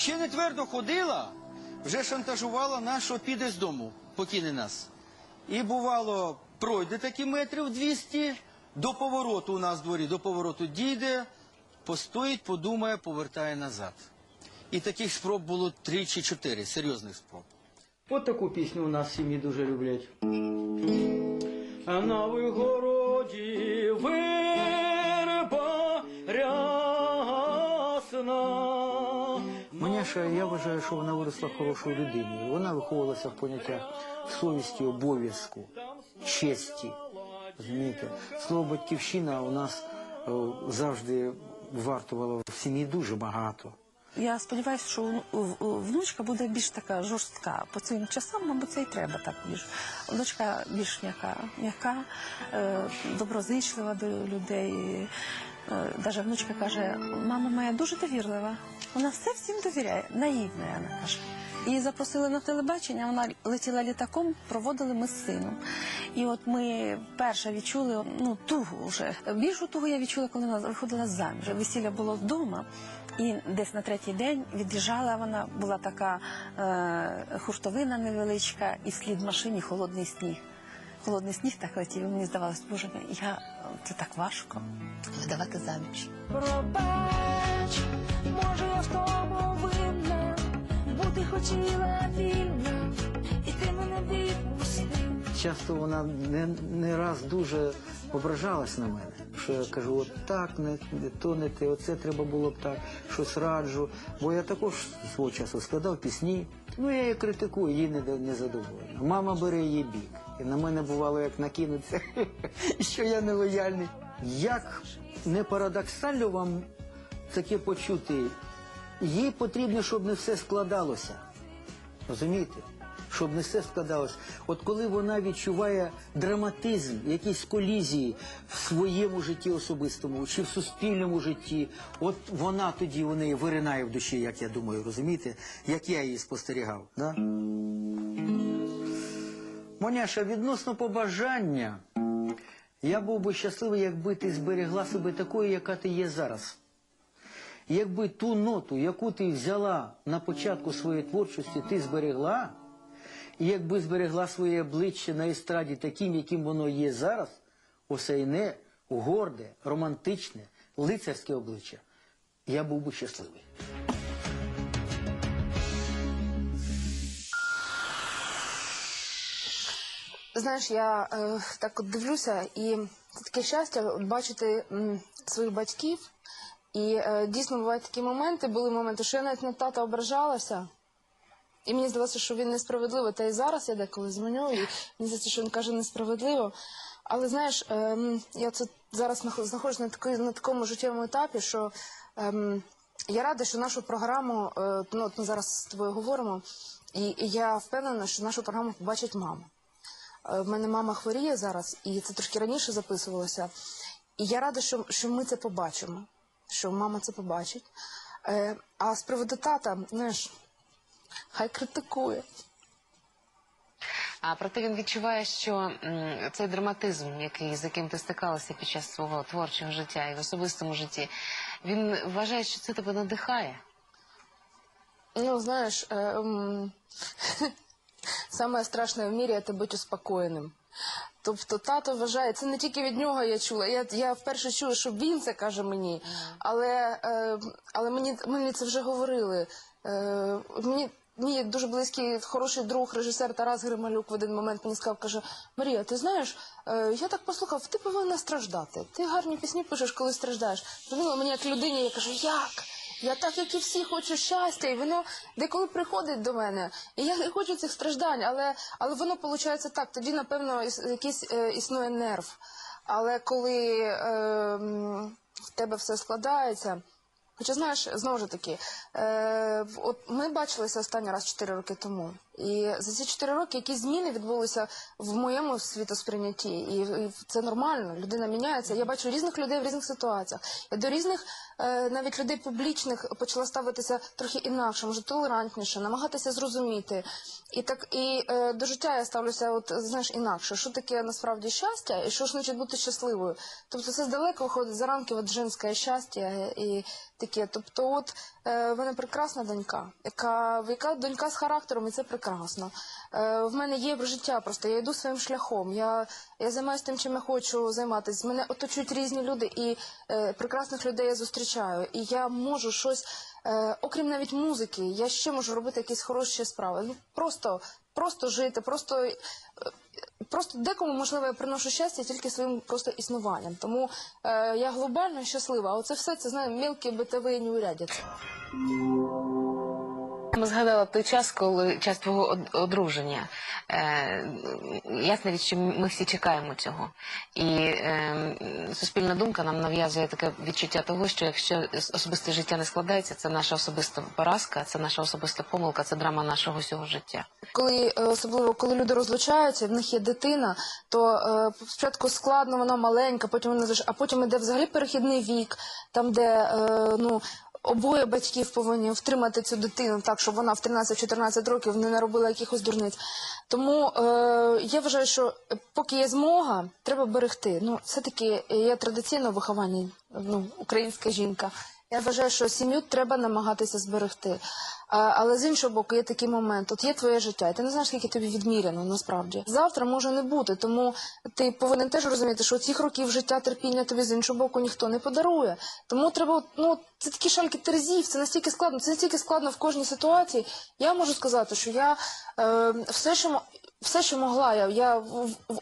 Ще не твердо ходила, вже шантажувала нас, що піде з дому, покине нас. І бувало, пройде такі метрів 200, до повороту у нас в дворі, до повороту дійде, постоїть, подумає, повертає назад. І таких спроб було три чи чотири, серйозних спроб. От таку пісню у нас сім'ї дуже люблять. А на вигороді Маняша, я вважаю, що вона виросла хорошою людиною. Вона виховувалася в поняттях совісті, обов'язку, честі. Розумієте? Слово батьківщина у нас е, завжди вартувало в сім'ї дуже багато. Я сподіваюся, що внучка буде більш така жорстка. По цим часам, мабуть, це і треба так більш. Внучка більш м'яка, м'яка, е, доброзичлива до людей. Е, Даже внучка каже, мама моя дуже довірлива. Вона все всім довіряє, наївна, вона каже. Її запросили на телебачення, вона летіла літаком, проводили ми з сином. І от ми перше відчули ну, тугу вже. Більшу тугу я відчула, коли вона виходила заміж. Весілля було вдома. І десь на третій день від'їжджала вона, була така е, хуртовина невеличка, і вслід машині холодний сніг. Холодний сніг так летів, і мені здавалось, боже я це так важко видавати заміж. Пробач, може я в тому винна, бути хотіла вільна, і ти мене відпустив. Часто вона не, не раз дуже ображалась на мене. Що я кажу, от так, не, не то не те, оце треба було б так, щось раджу. Бо я також свого часу складав пісні. Ну я її критикую, її не, не задоволена. Мама бере її бік. І на мене бувало як накинуться, що я нелояльний. Як не парадоксально вам таке почути, їй потрібно, щоб не все складалося. Розумієте? Щоб не все складалось. От коли вона відчуває драматизм, якісь колізії в своєму житті особистому чи в суспільному житті, от вона тоді у неї виринає в душі, як я думаю, розумієте, як я її спостерігав. Да? Моняша, відносно побажання, я був би щасливий, якби ти зберегла себе такою, яка ти є зараз. Якби ту ноту, яку ти взяла на початку своєї творчості, ти зберегла, і якби зберегла своє обличчя на естраді таким, яким воно є зараз, осяйне, горде, романтичне, лицарське обличчя, я був би щасливий. Знаєш, я е, так от дивлюся, і це таке щастя бачити м, своїх батьків. І е, дійсно бувають такі моменти, були моменти, що я навіть на тата ображалася. І мені здалося, що він несправедливий. Та і зараз я деколи дзвоню, і мені здається, що він каже несправедливо. Але знаєш, ем, я це зараз знах- знаходжусь на, такий, на такому життєвому етапі, що ем, я рада, що нашу програму, е, ну от ми зараз з тобою говоримо, і, і я впевнена, що нашу програму побачить мама. Е, В мене мама хворіє зараз, і це трошки раніше записувалося. І я рада, що, що ми це побачимо, що мама це побачить. Е, а з приводу тата, знаєш, хай критикує. А проте він відчуває, що м, цей драматизм, який з яким ти стикалася під час свого творчого життя і в особистому житті, він вважає, що це тебе надихає. Ну, знаєш, е, м, саме страшне в мірі це бути успокоєним. Тобто тато вважає, це не тільки від нього я чула. Я, я вперше чую, що він це каже мені, але, е, але мені, мені це вже говорили. Е, мені, мій дуже близький, хороший друг, режисер Тарас Грималюк в один момент мені сказав, каже, Марія, ти знаєш, е, я так послухав, ти повинна страждати. Ти гарні пісні пишеш, коли страждаєш. Зрозуміло, мені як людині, я кажу, як? Я так, як і всі, хочу щастя, і воно деколи приходить до мене. І я не хочу цих страждань, але, але воно виходить так. Тоді, напевно, якийсь е, існує нерв. Але коли е, в тебе все складається. Хоча знаєш, знову ж таки, е, от ми бачилися останній раз 4 роки тому. І за ці 4 роки якісь зміни відбулися в моєму світосприйнятті. І, і це нормально, людина міняється. Я бачу різних людей в різних ситуаціях. Я до різних е, навіть людей публічних почала ставитися трохи інакше, може толерантніше, намагатися зрозуміти. І так і е, до життя я ставлюся, от знаєш, інакше. Що таке насправді щастя, і що ж значить бути щасливою? Тобто це здалеку виходить за рамки от женське щастя і таке. Тобто, от е, в мене прекрасна донька, яка яка донька з характером, і це прекрасно. Е, в мене є життя, просто я йду своїм шляхом. Я, я займаюся тим, чим я хочу займатися. Мене оточують різні люди, і е, прекрасних людей я зустрічаю. І я можу щось, е, окрім навіть музики, я ще можу робити якісь хороші справи. Ну просто, просто жити, просто. е, Просто декому, можливо, я приношу щастя тільки своїм просто існуванням. Тому е, я глобально щаслива. А оце все це знаю, мілкі битові неурядиці. Ми згадала той час, коли час твого одруження. Е, ясно, від що ми всі чекаємо цього. І е, суспільна думка нам нав'язує таке відчуття того, що якщо особисте життя не складається, це наша особиста поразка, це наша особиста помилка, це драма нашого всього життя. Коли е, особливо коли люди розлучаються, в них є дитина, то е, спочатку складно, вона маленька, потім вона а потім іде взагалі перехідний вік, там де е, ну. Обоє батьків повинні втримати цю дитину так, щоб вона в 13-14 років не наробила якихось дурниць. Тому е, я вважаю, що поки є змога, треба берегти. Ну, все-таки я традиційно виховання. ну, українська жінка. Я вважаю, що сім'ю треба намагатися зберегти. Але з іншого боку, є такий момент: от є твоє життя, і ти не знаєш, скільки тобі відміряно насправді. Завтра може не бути, тому ти повинен теж розуміти, що цих років життя терпіння тобі з іншого боку ніхто не подарує. Тому треба, ну це такі шальки терезів, це настільки складно, це настільки складно в кожній ситуації. Я можу сказати, що я е, все, що все, що могла, я, я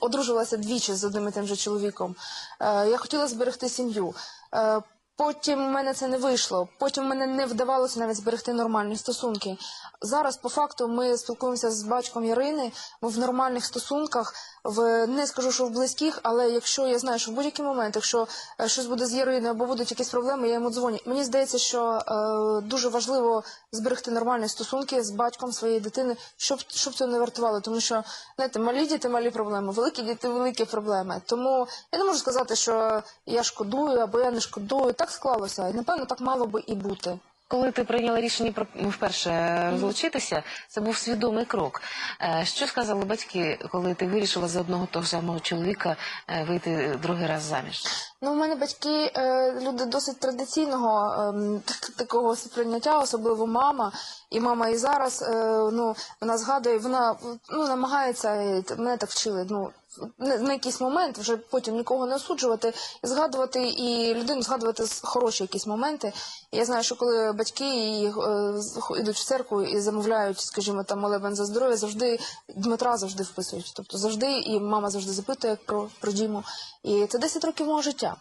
одружувалася двічі з одним і тим же чоловіком. Е, я хотіла зберегти сім'ю. Е, Потім в мене це не вийшло. Потім мене не вдавалося навіть зберегти нормальні стосунки. Зараз, по факту, ми спілкуємося з батьком Ярини. Ми в нормальних стосунках, в не скажу, що в близьких, але якщо я знаю, що в будь-який момент, якщо е, щось буде з Яриною або будуть якісь проблеми, я йому дзвоню. Мені здається, що е, дуже важливо зберегти нормальні стосунки з батьком своєї дитини, щоб щоб цього не вартувало. Тому що знаєте, малі діти, малі проблеми, великі діти, великі проблеми. Тому я не можу сказати, що я шкодую або я не шкодую. Так склалося, і напевно так мало би і бути. Коли ти прийняла рішення про ну, вперше розлучитися, це був свідомий крок. Е, Що сказали батьки, коли ти вирішила за одного того самого чоловіка е, вийти другий раз заміж? Ну, у мене батьки е, люди досить традиційного ем, такого сприйняття, особливо мама. І мама і зараз е, ну, вона згадує, вона ну, намагається, е, мене так вчили, ну, на якийсь момент вже потім нікого не осуджувати, і згадувати і людину згадувати хороші якісь моменти. Я знаю, що коли батьки е, йдуть в церкву і замовляють, скажімо, там молебен за здоров'я, завжди Дмитра завжди вписують. Тобто завжди, і мама завжди запитує про, про Діму. І це 10 років мого життя.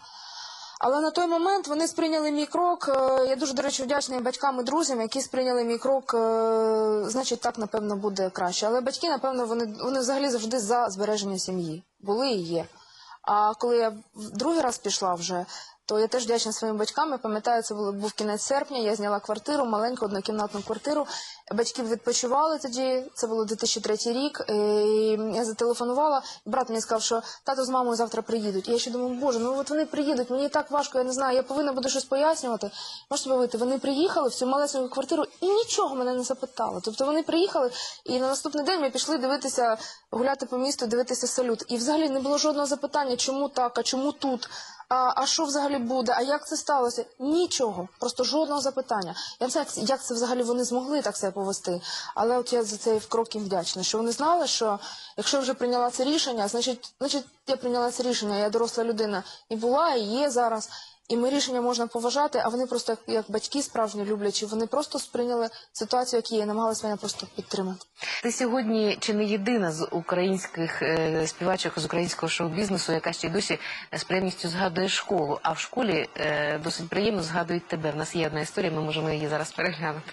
Але на той момент вони сприйняли мій крок. е, Я дуже, до речі, вдячна батькам і друзям, які сприйняли мій крок. е, Значить, так напевно буде краще. Але батьки, напевно, вони, вони взагалі завжди за збереження сім'ї. Були і є. А коли я в другий раз пішла вже, то я теж вдячна своїм батькам. Я пам'ятаю, це було, був кінець серпня. Я зняла квартиру, маленьку однокімнатну квартиру. Батьки відпочивали тоді. Це було 2003 рік. І я зателефонувала. Брат мені сказав, що тато з мамою завтра приїдуть. І я ще думаю, боже, ну от вони приїдуть. Мені так важко, я не знаю. Я повинна буду щось пояснювати. Можете уявити, вони приїхали в цю малесеньку квартиру і нічого мене не запитали. Тобто вони приїхали, і на наступний день ми пішли дивитися, гуляти по місту, дивитися салют. І взагалі не було жодного запитання, чому так, а чому тут. А, а що взагалі буде? А як це сталося? Нічого, просто жодного запитання. Я не знаю, як- це взагалі вони змогли так себе повести. Але от я за цей крок їм вдячна, що вони знали, що якщо вже прийняла це рішення, значить, значить я прийняла це рішення. Я доросла людина і була, і є зараз. І ми рішення можна поважати, а вони просто як, як батьки справжні люблячі, вони просто сприйняли ситуацію, як є, намагалися мене просто підтримати. Ти сьогодні чи не єдина з українських е, співачок з українського шоу-бізнесу, яка ще й досі з приємністю згадує школу, а в школі е, досить приємно згадують тебе. В нас є одна історія, ми можемо її зараз переглянути.